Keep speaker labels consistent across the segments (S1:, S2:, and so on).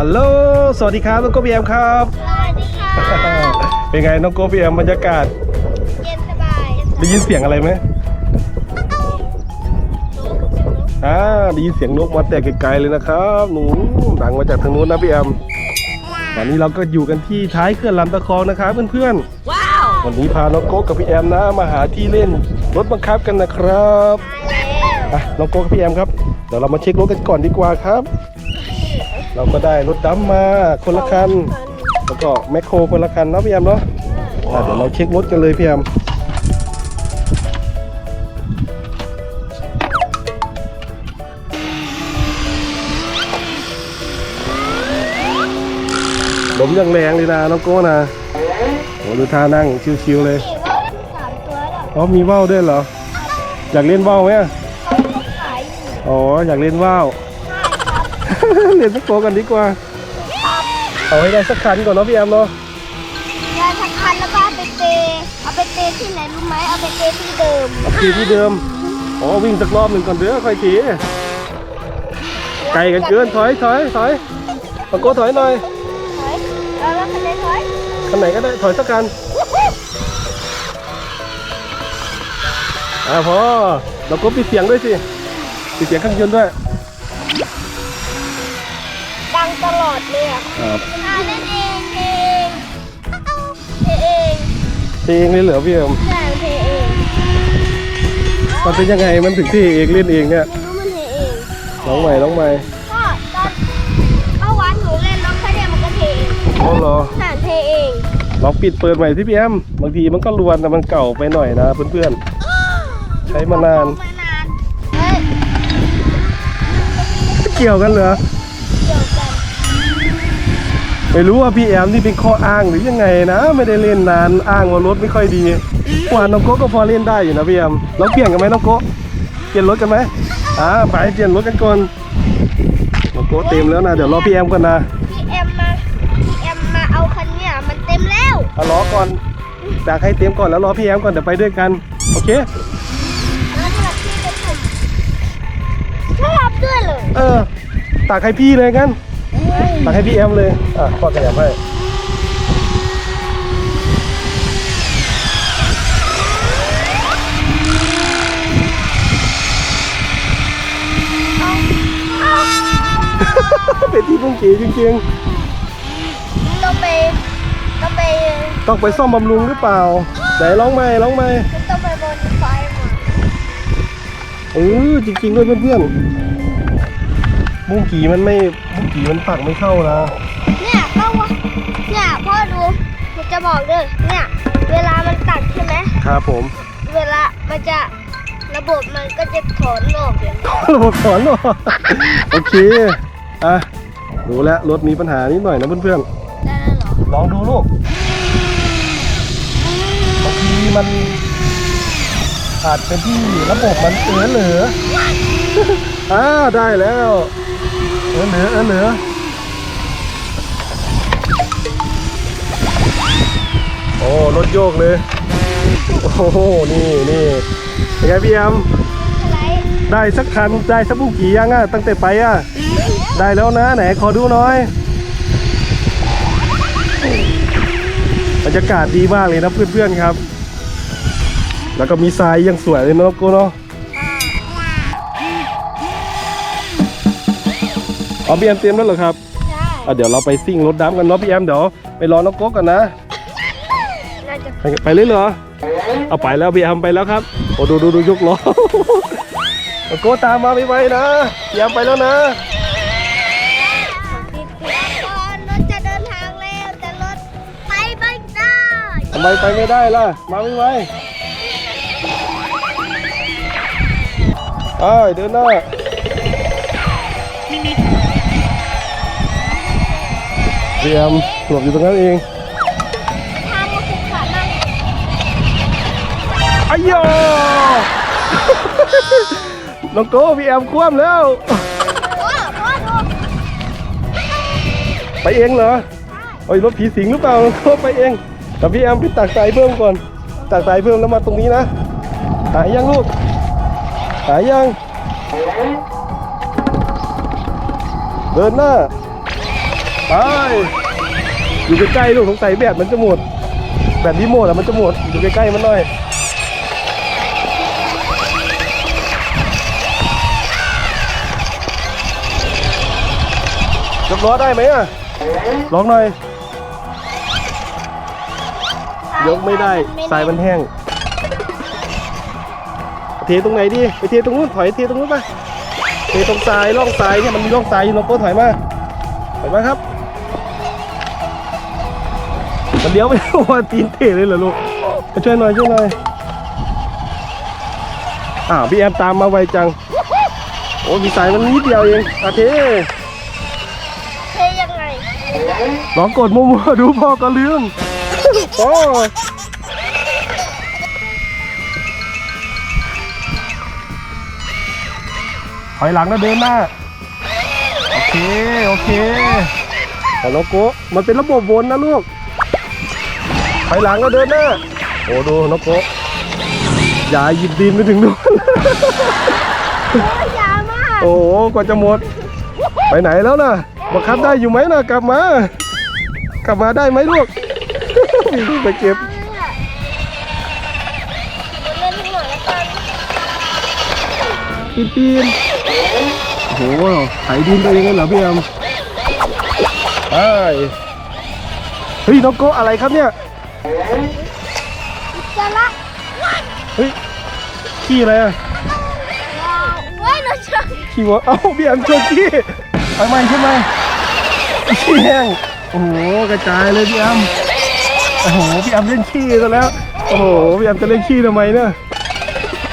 S1: ฮัลโหล สวัสดีครับน้องโกบีแอมครับ
S2: สวัสดีค่ะ
S1: เป็นไงน้องโกบีแอมบรรยากาศ
S2: เย็นสบาย
S1: ได้ยินเสียงอะไรไหมอ่าได้ยินเสียงนกมาแต่ไกลๆเลยนะครับหนูดังมาจากทางนู้นนะพี่แอมตอนนี้เราก็อยู่กันที่ท้ายเขื่อนลำตะคองนะครับเพื่อนๆ
S2: ว้าว
S1: วันนี้พาน้องโก้กับพี่แอมนะมาหาที่เล่นรถบังคับกันนะครับ
S2: มาแล้ว
S1: อะน้องโก้กับพี่แอมครับ เดี๋ยวเรามาเช็ครถกันก่อนดีกว่าครับ เราก็ได้รถดำมาคนละคัน แล้วก็แมคโครคนละคันเนาะพี่แอมเนาะอะเดี๋ยวเราเช็ครถกันเลยพี่แอมลมยังแรงเลยนะน้องโก้นะโหดูท่านั่งชิวๆเลย
S2: ขี่ว่าสามตัวหรอ
S1: อ๋อมีว่าวด้วยเหรอ อยากเล่นว่าวไหมอะ
S2: เขาขายอยู่
S1: อ๋ออยากเล่นว่าว เล่นสักตัวกันดีกว่า เอาให้ได้สักคันก่อนเนาะพี่แอมเนาะ
S2: ยายทักคันแล้วก็เอาไปเตะเอาไปเตะที่ไหนรู้ไหมเอาไปเตะที่เดิม
S1: เอาขี่ที่เดิม อ๋อวิ่งสักรอบหนึ่งก่อนเด้อค่อยขี่ไกลกันเกินถอยถอยถอยตะโกนถอยหน่อย
S2: ถอยเอาแล้วคันไหนถอย
S1: คันไหนก็ได้ถอยสักคันอ่าพอเราก็ปิดเสียงด้วยสิปิดเสียงเครื่องยนต์ด้วย
S2: อดเลยอะ
S1: ครับ
S2: อ่าเล่นเองเพลงเพลงเอง
S1: เพลงเลยเหรอพี่แอม
S2: ใช่เพลงเอง
S1: มันเป็นยังไงมันถึงที่เองเล่นเองเนี่ย
S2: ไม่รู้มันเพลงเอง
S1: น้องใหม่น้องใหม่
S2: ก็ตอนเมื่อวานหนูเล่นน้องแค่เดียวมันก็เพลงเอง
S1: อ๋อเหรอ
S2: หานเพลงเอง
S1: ลองปิดเปิดใหม่ที่พี่แอมบางทีมันก็รวนแต่มันเก่าไปหน่อยนะเพื่อนๆใช้มานาน
S2: มานานเฮ้ย
S1: เกี่ยวกันเหรอ
S2: เกี่ยวกัน
S1: ไม่รู้ว่าพี่แอมนี่เป็นข้ออ้างหรือยังไงนะ ไม่ได้เล่นนานอ้างว่ารถไม่ค่อยดีกว่าน้องโก้ก็พอเล่นได้อยู่นะพี่แอมลองเปลี่ยนกันไหมน้องโก้เปลี่ยนรถกันไหมอ่าไปเปลี่ยนรถกันก่อนน้องโก้เต็มแล้วนะเดี๋ยวรอพี่แอมก่อนนะ
S2: พี่แอมมาพี่แอมมาเอาคันเนี้ยมันเต็มแล้ว
S1: เอาล้อก่อนดักให้เต็มก่อนแล้วรอพี่แอมก่อนเดี๋ยวไปด้วยกันโอเค
S2: แล้วสลับที่เป็นผมชอบด้วยเลย
S1: เออตักให้พี่เลยกัน ตักให้พี่แอมเลย อะพ่อขยับให้เป็นที่พุ่งกีจริง
S2: ต้องไปต้องไป
S1: ๆ ต้องไปซ่อมบำรุงหรือเปล่า ไหนร้องไหมร้องไหม
S2: ต้องไปบนไฟมา
S1: เออจริง ๆ ด้วยเพื่อนๆบุ้งกีมันไม่ บุ้งกีมันปักไม่เข้านะ
S2: เนี่ยก็ว่าเนี่ยพ่อดูหนูจะบอกเลยเนี่ย เวลามันตัดใช่ไหม
S1: ครับผม
S2: เวลามันจะระบบมันก็จะถอนออกอย่างนี้
S1: ระบบถอนหรอโอเคอะรู้แล้วรถมีปัญหานิดหน่อยนะเพื่อน
S2: ได้แล้วเหรอ
S1: ๆลองดูลูกบางทีมันอาจเป็นที่ระบบมันเออเหลืออ่าได้แล้ว เออเหลือเออเหลือโอ้รถโยกเลย โอ้โห นี่นี่เป็นไงพี่แอม
S2: อะไร
S1: ได้สักคัน ได้สักบุกกี่ยังอะ ตั้งแต่ไปอะ ได้แล้วนะ ไหนขอดูหน่อย บรรยากาศดีมากเลยนะเพื่อนๆครับ แล้วก็มีทรายยังสวยเลยเนาะกูเนาะ เอาพี่แอมเตรียมแล้วเหรอครับ
S2: ใช่
S1: อะเดี๋ยวเราไปซิ่งรถดำกันเนาะพี่แอมเดี๋ยวไปรอน้องโก๊กกันนะ
S2: น่าจะ
S1: ไปไปเลยเหรอ เอาไปแล้วพี่แอมไปแล้วครับ โอ้ดูดูดูยกล้อ น้องโก๊กตามมาไวๆนะพี่แอมไปแล้วนะ
S2: ติดติดก่อนรถจะเดินทางแล้วแต่รถไปไม่ได้
S1: ทำไมไปไม่ได้ล่ะ มาไวๆเอ้ยเดินหน้า พี่แอมหลบอยู่ตรงนั้นเอง
S2: ทางมาคุกขานั่ง
S1: อ้ยโยน้องโก้พี่แอมคว่ำแล้ว
S2: โอ้พ่อดู
S1: ไปเองเหรอโอ้ยรถผีสิงหรือเปล่าน้องโก้ไปเองแต่พี่แอมไปตักสายเพิ่มก่อน ตักสายเพิ่มแล้วมาตรงนี้นะ หายยังลูก หายยัง เดินหน้า ไปอยู่ใกล้ๆลูกสงสัยแบตมันจะหมดแบตรีโมทอะมันจะหมดอยู่ใกล้ๆมันหน่อยยกล้อได้ไหมอะลองหน่อย ยกไม่ได้ทรายมันแห้ง เทตรงไหนดีไปเทตรงนู้นถอยเทตรงนู้นไปเทตรงทรายร่องทรายเนี่ยมันมีร่องทรายอยู่น้องโก้ถอยมาถอยมาครับ มันเลี้ยวไปว่าตีนเทเลยเหรอลูกมาช่วยหน่อยช่วยหน่อยอ้าพี่แอมตามมาไวจัง โอ้มีสายมันนิดเดียวเองอาเท
S2: เทยังไง
S1: ลองกดมั่วๆดูพ่อก็ลืมโอ้ถอยหลังแล้วเดินหน้า โอเค โอเคแต่น้องโกะมันเป็นระบบวนนะลูก ถอยหลังแล้วเดินหน้า โอ้ดูน้องโกะอย่าหยิบดินไปถึงนู้น
S2: โอ้ยยาวมาก
S1: โอ้โหกว่าจะหมด ไปไหนแล้วนะบังคับได้อยู่ไหมนะกลับมา กลับมาได้ไหมลูกมีลูกไปเก็บ
S2: เล่นทั้งหมดแล้วกัน
S1: ปีนปีนโอ้โหไถดินตัวเองเลยเหรอพี่แอมไปเฮ้ยน้องโกะอะไรครับเนี่ย
S2: จะละ
S1: เฮ้ยขี้อะไรอะ
S2: เฮ้ยเราชน
S1: ขี้วะเอ้าพี่แอมชนขี้ไปไหมใช่ไหมขี้แห้งโอ้โหกระจายเลยพี่แอมโอ้โหพี่แอมเล่นขี้ซะแล้ว โอ้โหพี่แอมจะเล่นขี้ทำไมเนี่ย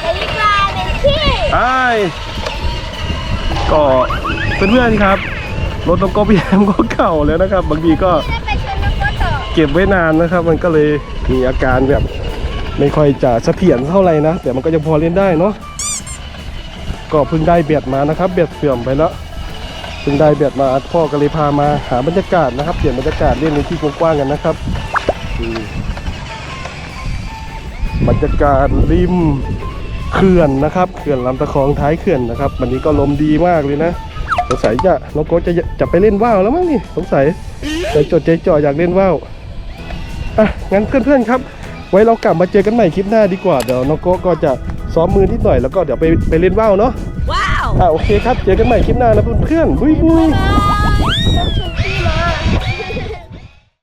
S2: เป็นปลาเป็นขี้
S1: ใช่ก็เพื่อนๆครับรถน้องโกพี่แอมก็เก่าแล้วนะครับ บางทีก็
S2: ได้ไปชนนกก็ต่อ
S1: เก็บไว้นานนะครับ มันก็เลยมีอาการแบบไม่ค่อยจะเสถียรเท่าไหร่นะ แต่มันก็ยังพอเล่นได้เนาะก็เพิ่งได้เบียดมานะครับ เบียดเสื่อมไปแล้วเพิ่งได้เบียดมาพ่อก็เลยพามาหาบรรยากาศนะครับ เปลี่ยนบรรยากาศเล่นในที่กว้างๆกันนะครับอืมบรรยากาศริมเขื่อนนะครับเขื่อนลำตะคองท้ายเขื่อนนะครับ วันนี้ก็ลมดีมากเลยนะสงสัยจะน้องโก้จะจะไปเล่นว่าวแล้วมั้งนี่สงสัยใจจดใจจ่ออยากเล่นว่าว อะงั้นเพื่อนๆครับ ไว้เรากลับมาเจอกันใหม่คลิปหน้าดีกว่าเดี๋ยวน้องโก้ก็จะซ้อมมือนิดหน่อยแล้วก็เดี๋ยวไปไปเล่นว่าวเนาะว้าว อะโอเคครับเจอกันใหม่คลิปหน้านะเพื่อนๆบุยบุย
S2: บ๊ายบาย